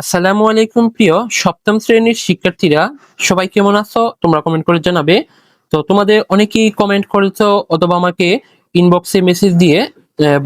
আসসালামু আলাইকুম, প্রিয় সপ্তম শ্রেণির শিক্ষার্থীরা। সবাই কেমন আছো? তোমরা কমেন্ট করে জানাবে। তো তোমাদের অনেকেই কমেন্ট করেছ অথবা আমাকে ইনবক্সে মেসেজ দিয়ে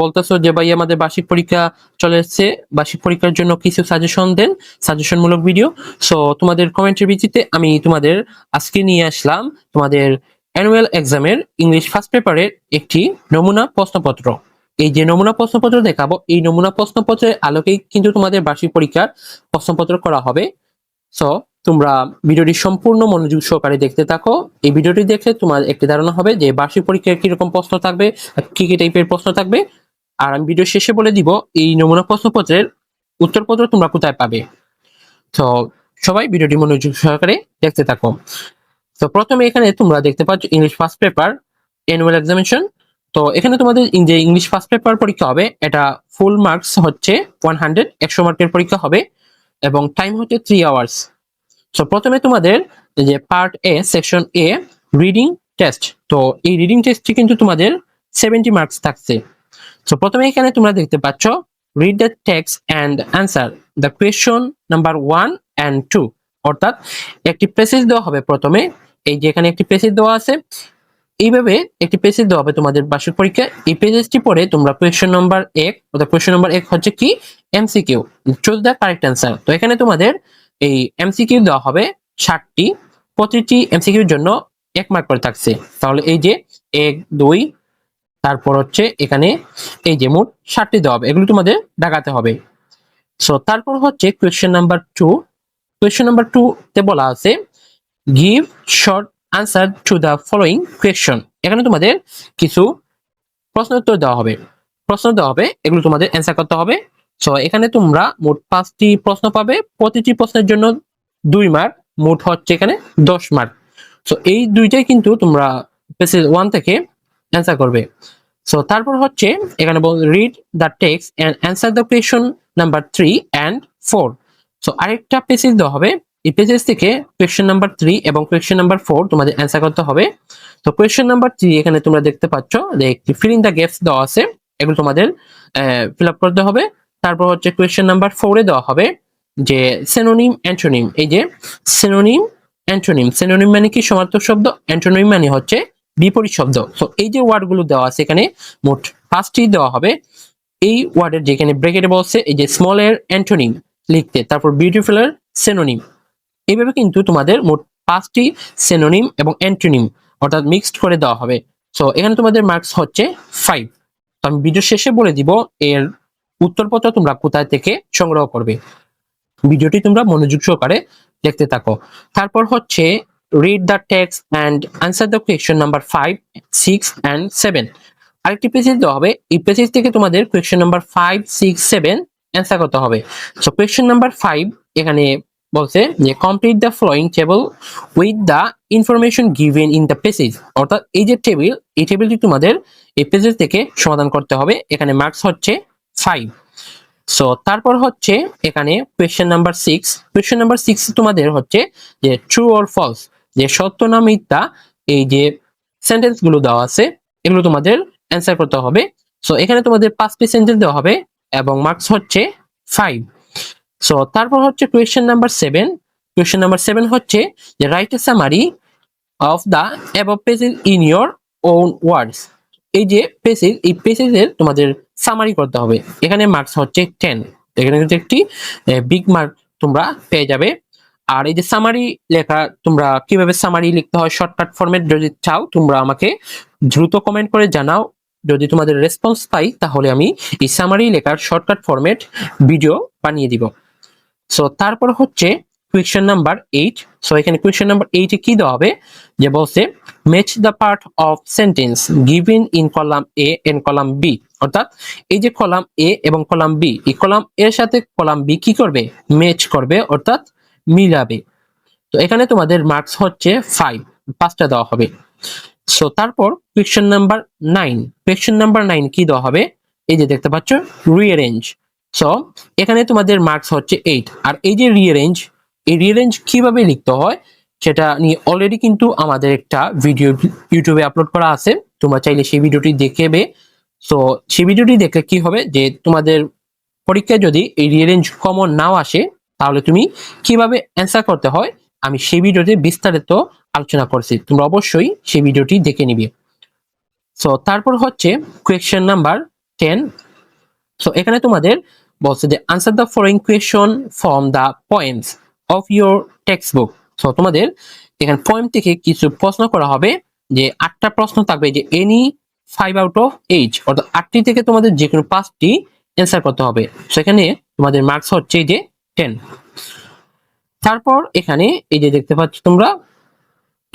বলতেছো যে, ভাই, আমাদের বার্ষিক পরীক্ষা চলে এসেছে। বার্ষিক পরীক্ষার জন্য কিছু সাজেশন দেন সাজেশন মূলক ভিডিও সো তোমাদের কমেন্টের ভিত্তিতে আমি তোমাদের আজকে নিয়ে আসলাম তোমাদের অ্যানুয়াল এক্সামের ইংলিশ ফার্স্ট পেপারের একটি নমুনা প্রশ্নপত্র। এই যে নমুনা প্রশ্নপত্র দেখাবো, এই নমুনা প্রশ্নপত্রের আলোকেই কিন্তু তোমাদের বার্ষিক পরীক্ষার প্রশ্নপত্র করা হবে। সো তোমরা ভিডিওটি সম্পূর্ণ মনোযোগ সহকারে দেখতে থাকো। এই ভিডিওটি দেখলে তোমার একটি ধারণা হবে যে বার্ষিক পরীক্ষায় কীরকম প্রশ্ন থাকবে কি কি টাইপের প্রশ্ন থাকবে। আর আমি ভিডিও শেষে বলে দিব, এই নমুনা প্রশ্নপত্রের উত্তরপত্র তোমরা কোথায় পাবে। তো সবাই ভিডিওটি মনোযোগ সহকারে দেখতে থাকো। তো প্রথমে এখানে তোমরা দেখতে পাচ্ছ English first paper annual examination তো এখানে তোমাদের যে ইংলিশ ফার্স্ট পেপার পরীক্ষা হবে, এটা ফুল মার্কস হচ্ছে ওয়ান হান্ড্রেড একশো মার্কের পরীক্ষা হবে, এবং টাইম হচ্ছে থ্রি আওয়ার্স তো প্রথমে তোমাদের যে part A section A reading test তো এই রিডিং টেস্টটি কিন্তু তোমাদের সেভেন্টি মার্কস থাকছে। তো প্রথমে এখানে তোমরা দেখতে পাচ্ছ read the text and answer the question number one and two অর্থাৎ একটি প্যাসেজ দেওয়া হবে প্রথমে। এই যে এখানে একটি প্যাসেজ দেওয়া আছে এইভাবে একটি পেজেজ দেওয়া হবে তোমাদের বার্ষিক পরীক্ষা। এই পেজেসটি পড়ে তোমরা কোয়েশ্চন নাম্বার এক, অর্থাৎ কোয়েশ্চন নাম্বার এক হচ্ছে কি? MCQ choose the correct answer তো এখানে তোমাদের এই এমসিকিউ দেওয়া হবে ষাটটি। প্রতিটি এমসিকিউর জন্য এক মার্ক করে থাকছে। তাহলে এই যে এক, দুই, তারপর হচ্ছে এখানে এই যে মোট ষাটটি দেওয়া হবে। এগুলো তোমাদের দেখাতে হবে। সো তারপর হচ্ছে question number two question number two তে বলা আছে give short answer to the following question এখানে তোমাদের কিছু প্রশ্ন উত্তর দেওয়া হবে। প্রশ্ন দেওয়া হবে, এগুলো তোমাদের অ্যান্সার করতে হবে। সো এখানে তোমরা মোট পাঁচটি প্রশ্ন পাবে। প্রতিটি প্রশ্নের জন্য দুই মার্ক মোট হচ্ছে এখানে দশ মার্ক সো এই দুইটাই কিন্তু তোমরা পেসেজ ওয়ান থেকে অ্যান্সার করবে। সো তারপর হচ্ছে এখানে read the text and answer the question number three and four so আরেকটা পেসেজ দেওয়া হবে। এই পেজেস থেকে কোয়েশ্চেন নাম্বার থ্রি এবং কোয়েশ্চেন নাম্বার ফোর তোমাদের অ্যান্সার করতে হবে। তো কোয়েশ্চেন নাম্বার থ্রি এখানে তোমরা দেখতে পাচ্ছ যে একটি ফিল দ্য গ্যাপস দেওয়া আছে, এগুলো তোমাদের ফিল আপ করতে হবে। তারপর হচ্ছে কোয়েশ্চেন নাম্বার ফোরে দেওয়া হবে যে সেনোনিম অ্যান্টোনিম এই যে সেনোনিম অ্যান্টোনিম সেনোনিম মানে কি? সমার্থক শব্দ অ্যান্টোনিম মানে হচ্ছে বিপরীত শব্দ। তো এই যে ওয়ার্ডগুলো দেওয়া আছে এখানে, মোট পাঁচটি দেওয়া হবে। এই ওয়ার্ডের যেখানে ব্রেকেটে বলছে এই যে স্মল এর অ্যান্টোনিম লিখতে, তারপর বিউটিফুল এর সেনোনিম এইভাবে কিন্তু তোমাদের মোট পাঁচটি সেনোনিম এবং অ্যান্টোনিম অর্থাৎ মিক্সড করে দেওয়া হবে। সো এখানে তোমাদের মার্কস হচ্ছে ফাইভ তো আমি ভিডিও শেষে বলে দিব, এর উত্তরপত্র তোমরা কোথায় থেকে সংগ্রহ করবে। ভিডিওটি তোমরা মনোযোগ সহকারে দেখতে থাকো। তারপর হচ্ছে read the text and answer the question number five six and seven আরেকটি পেজেস দেওয়া হবে, এই পেজেস থেকে তোমাদের question number five six seven answer করতে হবে। সো কোয়েশ্চন নাম্বার ফাইভ এখানে বলছে যে complete the following table with the information given in the passage অর্থাৎ এই যে টেবিল এই টেবিলটি তোমাদের এই পেজেস থেকে সমাধান করতে হবে। এখানে মার্কস হচ্ছে ফাইভ সো তারপর হচ্ছে এখানে question number six question number six তোমাদের হচ্ছে যে ট্রু অর ফলস যে, সত্য না মিথ্যা? এই যে সেন্টেন্সগুলো দেওয়া আছে, এগুলো তোমাদের অ্যান্সার করতে হবে। সো এখানে তোমাদের পাঁচটি সেন্টেন্স দেওয়া হবে এবং মার্কস হচ্ছে ফাইভ সো তারপর হচ্ছে question number seven question number seven হচ্ছে যে write a summary of the above pages in your own words এই যে পেসেজ এই পেসেজের তোমাদের সামারি করতে হবে। এখানে মার্কস হচ্ছে টেন এখানে কিন্তু একটি বিগ মার্ক তোমরা পেয়ে যাবে। আর এই যে সামারি লেখা, তোমরা কীভাবে সামারি লিখতে হয় শর্টকাট ফরম্যাট যদি চাও, তোমরা আমাকে দ্রুত কমেন্ট করে জানাও। যদি তোমাদের রেসপন্স পাই, তাহলে আমি এই সামারি লেখার শর্টকাট ফরম্যাট ভিডিও বানিয়ে দিব। সো তারপর হচ্ছে কোয়েশ্চেন নাম্বার এইট সো এখানে কোয়েশ্চেন নাম্বার এইটে কি দেওয়া হবে? যে বলছে match the part of sentence given in column A and column B অর্থাৎ, এই যে কলাম এ এবং কলাম বি এই কলাম এর সাথে কলাম বি কি করবে? ম্যাচ করবে, অর্থাৎ মিলাবে। তো এখানে তোমাদের মার্কস হচ্ছে ফাইভ পাঁচটা দেওয়া হবে। সো তারপর question number nine question number nine কি দেওয়া হবে? এই যে দেখতে পাচ্ছ রিঅ্যারেঞ্জ সো এখানে তোমাদের মার্কস হচ্ছে এইট আর এই যে রিঅ্যারেঞ্জ এই রিঅ্যারেঞ্জ কীভাবে লিখতে হয়, সেটা নিয়ে অলরেডি কিন্তু আমাদের একটা ভিডিও ইউটিউবে আপলোড করা আছে। তোমরা চাইলে সেই ভিডিওটি দেখবে সো সেই ভিডিওটি দেখলে কি হবে যে, তোমাদের পরীক্ষায় যদি এই রিঅ্যারেঞ্জ কমন নাও আসে, তাহলে তুমি কীভাবে অ্যান্সার করতে হয়, আমি সেই ভিডিওতে বিস্তারিত আলোচনা করছি। তোমরা অবশ্যই সেই ভিডিওটি দেখে নিবে। সো তারপর হচ্ছে কোয়েশ্চেন নাম্বার টেন সো এখানে তোমাদের বলছে যে answer the following question from the points of your textbook so তোমাদের এখানে পয়েন্ট থেকে কিছু প্রশ্ন করা হবে যে আটটা প্রশ্ন থাকবে যে any five out of eight অর্থাৎ আটটি থেকে তোমাদের যে কোনো পাঁচটি অ্যান্সার করতে হবে। সেখানে তোমাদের মার্কস হচ্ছে যে টেন তারপর এখানে এই যে দেখতে পাচ্ছ তোমরা,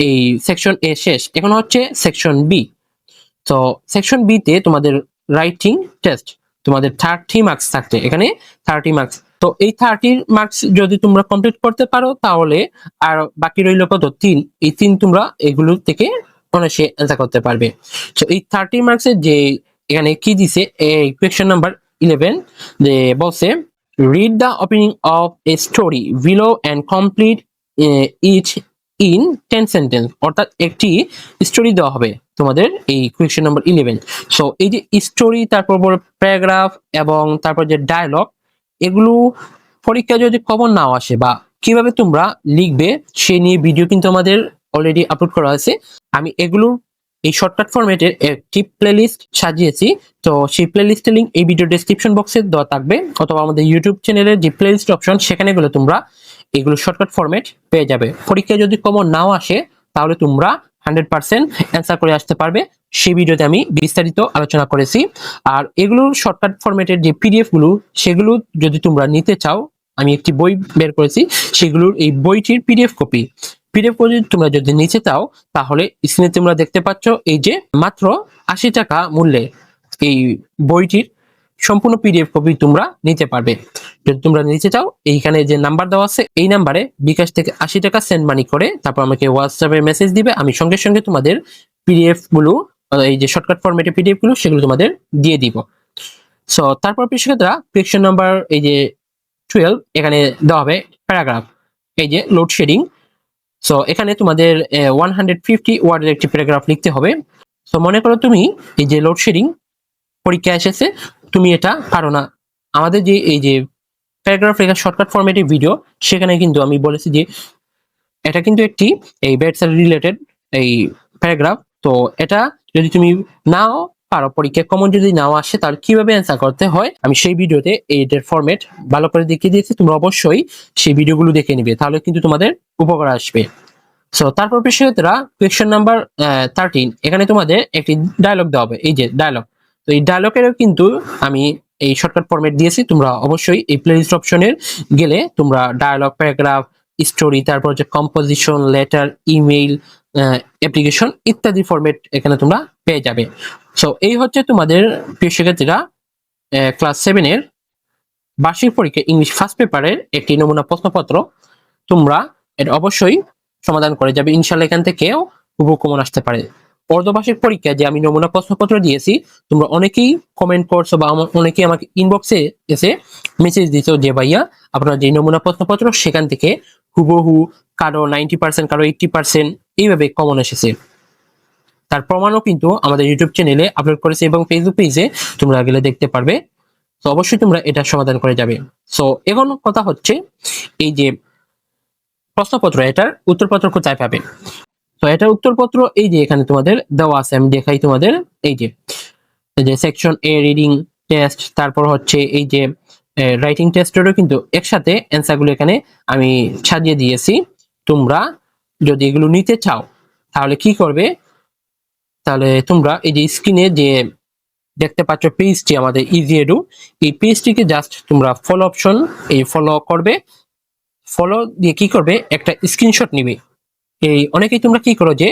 এই সেকশন এ শেষ। এখন হচ্ছে সেকশন বি তো সেকশন বি তে তোমাদের রাইটিং টেস্ট তোমাদের থার্টি মার্কস থাকছে এখানে থার্টি মার্কস তো এই থার্টি মার্কস যদি তোমরা কমপ্লিট করতে পারো, তাহলে আর বাকি রইল কত? তিন। এই তিন তোমরা এগুলো থেকে অনায়াসে অ্যান্সার করতে পারবে। তো এই থার্টি মার্কসের যে এখানে কি দিছে? এই কোয়েশ্চেন নাম্বার ইলেভেন যে বলছে read the opening of a story below and complete each in ten sentence, অর্থাৎ একটি স্টোরি দেওয়া হবে তোমাদের এই কোয়েশ্চেন নম্বর ইলেভেন সো এই যে স্টোরি তারপর প্যারাগ্রাফ এবং তারপর যে ডায়লগ এগুলো পরীক্ষায় যদি খবর নাও আসে বা কীভাবে তোমরা লিখবে, সে নিয়ে ভিডিও কিন্তু আমাদের অলরেডি আপলোড করা আছে। আমি এগুলো এই শর্টকাট ফরম্যাটের একটি প্লেলিস্ট সাজিয়েছি। তো সেই প্লেলিস্টের লিঙ্ক এই ভিডিও ডেসক্রিপশন বক্সে দেওয়া থাকবে, অথবা আমাদের ইউটিউব চ্যানেলের যে প্লেলিস্ট অপশন সেখানে গেলে তোমরা এগুলো শর্টকাট ফরম্যাট পেয়ে যাবে। পরীক্ষায় যদি কমন নাও আসে, তাহলে তোমরা হান্ড্রেড পার্সেন্ট অ্যান্সার করে আসতে পারবে। সেই ভিডিওতে আমি বিস্তারিত আলোচনা করেছি। আর এগুলোর শর্টকাট ফরম্যাটের যে পিডিএফগুলো সেগুলো যদি তোমরা নিতে চাও, আমি একটি বই বের করেছি, সেগুলোর এই বইটির পিডিএফ কপি পিডিএফ কপি তোমরা যদি নিতে চাও, তাহলে স্ক্রিনে তোমরা দেখতে পাচ্ছ এই যে মাত্র আশি টাকা মূল্যে এই বইটির সম্পূর্ণ পিডিএফ কপি তোমরা নিতে পারবে। যদি তোমরা নিতে চাও এইখানে যে নাম্বার দেওয়া আছে, এই নাম্বারে বিকাশ থেকে আশি টাকা সেন্ড মানি করে তারপর আমাকে হোয়াটসঅ্যাপে মেসেজ দিবে। আমি সঙ্গে সঙ্গে তোমাদের পিডিএফগুলো এই যে শর্টকাট ফরম্যাটে পিডিএফগুলো, সেগুলো তোমাদের দিয়ে দিব। সো তারপর কৃষকরা কোয়েশ্চেন নাম্বার এই যে টুয়েলভ এখানে দেওয়া হবে প্যারাগ্রাফ এই যে লোডশেডিং সো এখানে তোমাদের ওয়ান হান্ড্রেড ফিফটি ওয়ার্ডের একটি প্যারাগ্রাফ লিখতে হবে। সো মনে করো তুমি এই যে লোডশেডিং পরীক্ষা এসেছে, তুমি এটা পারো না। আমাদের যে এই যে প্যারাগ্রাফ লেখা শর্টকাট ফরম্যাটের ভিডিও সেখানে কিন্তু আমি বলেছি যে এটা কিন্তু একটি এই বেডসার রিলেটেড এই প্যারাগ্রাফ তো এটা যদি তুমি নাও পারো পরীক্ষা কমন যদি নাও আসে, তাহলে কীভাবে অ্যান্সার করতে হয়? আমি সেই ভিডিওতে এইটার ফরম্যাট ভালো করে দেখিয়ে দিয়েছি তুমি অবশ্যই সেই ভিডিওগুলো দেখে নিবে, তাহলে কিন্তু তোমাদের উপকার আসবে। সো তারপর বিষয়তরা কোয়েশ্চেন নাম্বার থার্টিন এখানে তোমাদের একটি ডায়লগ দেওয়া হবে, এই যে ডায়লগ তো এই ডায়লগেরও কিন্তু আমি এই শর্টকাট ফরম্যাট দিয়েছি, তোমরা অবশ্যই এই প্লেলিস্ট অপশনের গেলে তোমরা ডায়লগ প্যারাগ্রাফ স্টোরি তারপর হচ্ছে কম্পোজিশন লেটার ইমেইল অ্যাপ্লিকেশন ইত্যাদি ফরম্যাট এখানে তোমরা পেয়ে যাবে। সো এই হচ্ছে তোমাদের প্রিয় শিক্ষার্থীরা ক্লাস সেভেনের বার্ষিক পরীক্ষা ইংলিশ ফার্স্ট পেপারের একটি নমুনা প্রশ্নপত্র তোমরা এটা অবশ্যই সমাধান করে যাবে। ইনশাল্লাহ এখান থেকেও উপকমন আসতে পারে। অর্ধবার্ষিক পরীক্ষায় যে আমি নমুনা প্রশ্নপত্র দিয়েছি, তোমরা অনেকেই কমেন্ট করছ বা অনেকেই আমাকে ইনবক্সে এসে মেসেজ দিছো যে, ভাইয়া, আপনার যে নমুনা প্রশ্নপত্র, সেখান থেকে হুবহু কারও নাইনটি পার্সেন্ট কারও এইটটি পার্সেন্ট এইভাবে কমন এসেছে। তার প্রমাণও কিন্তু আমাদের ইউটিউব চ্যানেলে আপলোড করেছে এবং ফেসবুক পেজে তোমরা গেলে দেখতে পারবে। তো অবশ্যই তোমরা এটা সমাধান করে যাবে। সো এখন কথা হচ্ছে এই যে প্রশ্নপত্র, এটার উত্তরপত্র কোথায় পাবে? তো এটার উত্তরপত্র, এই যে এখানে তোমাদের দেওয়া আছে, আমি দেখাই তোমাদের, এই যে যে সেকশন এ রিডিং টেস্ট তারপর হচ্ছে এই যে রাইটিং টেস্টেরও কিন্তু একসাথে অ্যান্সারগুলো এখানে আমি সাজিয়ে দিয়েছি। তোমরা যদি এগুলো নিতে চাও, তাহলে কি করবে? তাহলে তোমরা এই যে স্ক্রিনে যে দেখতে পাচ্ছ পেজটি আমাদের ইজি এডু এই পেজটিকে জাস্ট তোমরা ফলো অপশন এই ফলো করবে। ফলো দিয়ে কি করবে? একটা স্ক্রিনশট নিবে। এই অনেকেই তোমরা কি করো যে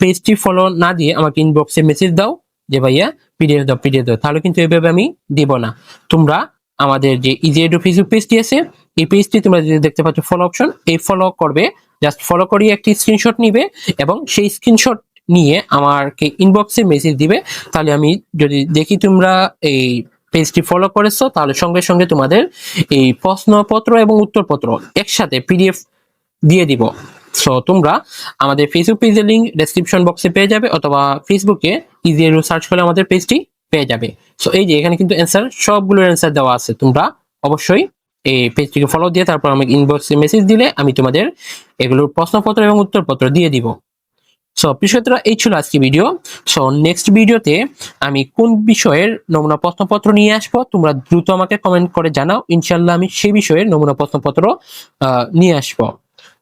পেজটি ফলো না দিয়ে আমাকে ইনবক্সে মেসেজ দাও যে ভাইয়া পিডিএফ দাও পিডিএফ দাও। তাহলে কিন্তু এভাবে আমি দিব না। তোমরা আমাদের যে ইজি এডু ফেসবুক পেজটি আছে, এই পেজটি তোমরা যদি দেখতে পাচ্ছ ফলো অপশন এই ফলো করবে জাস্ট ফলো করিয়ে একটি স্ক্রিনশট নিবে এবং সেই স্ক্রিনশট নিয়ে আমাকে ইনবক্সে মেসেজ দিবে। তাহলে আমি যদি দেখি তোমরা এই পেজটি ফলো করেছ, তাহলে সঙ্গে সঙ্গে তোমাদের এই প্রশ্নপত্র এবং উত্তরপত্র একসাথে পিডিএফ দিয়ে দিব। সো তোমরা আমাদের ফেসবুক পেজের লিঙ্ক ডেসক্রিপশন বক্সে পেয়ে যাবে অথবা ফেসবুকে ইজি সার্চ করে আমাদের পেজটি পেয়ে যাবে। সো এই যে এখানে কিন্তু অ্যান্সার সবগুলোর অ্যান্সার দেওয়া আছে। তোমরা অবশ্যই এই পেজটিকে ফলো দিয়ে তারপর আমাকে ইনবক্সে মেসেজ দিলে আমি তোমাদের এগুলোর প্রশ্নপত্র এবং উত্তরপত্র দিয়ে দিব। সো বিষয়টা এই ছিল আজকে ভিডিও সো নেক্সট ভিডিওতে আমি কোন বিষয়ের নমুনা প্রশ্নপত্র নিয়ে আসব, তোমরা দ্রুত আমাকে কমেন্ট করে জানাও। ইনশাল্লাহ আমি সেই বিষয়ের নমুনা প্রশ্নপত্র নিয়ে আসব।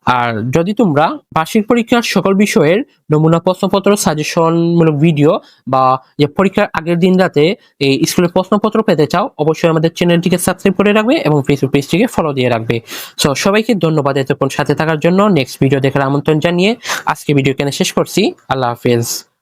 আর যদি তোমরা বার্ষিক পরীক্ষার সকল বিষয়ের নমুনা প্রশ্নপত্র সাজেশনমূলক ভিডিও বা যে পরীক্ষার আগের দিন রাতে এই স্কুলের প্রশ্নপত্র পেতে চাও, অবশ্যই আমাদের চ্যানেলটিকে সাবস্ক্রাইব করে রাখবে এবং ফেসবুক পেজটিকে ফলো দিয়ে রাখবে। সো সবাইকে ধন্যবাদ এতক্ষণ সাথে থাকার জন্য। নেক্সট ভিডিও দেখার আমন্ত্রণ জানিয়ে আজকে ভিডিও কেন শেষ করছি। আল্লাহ হাফেজ।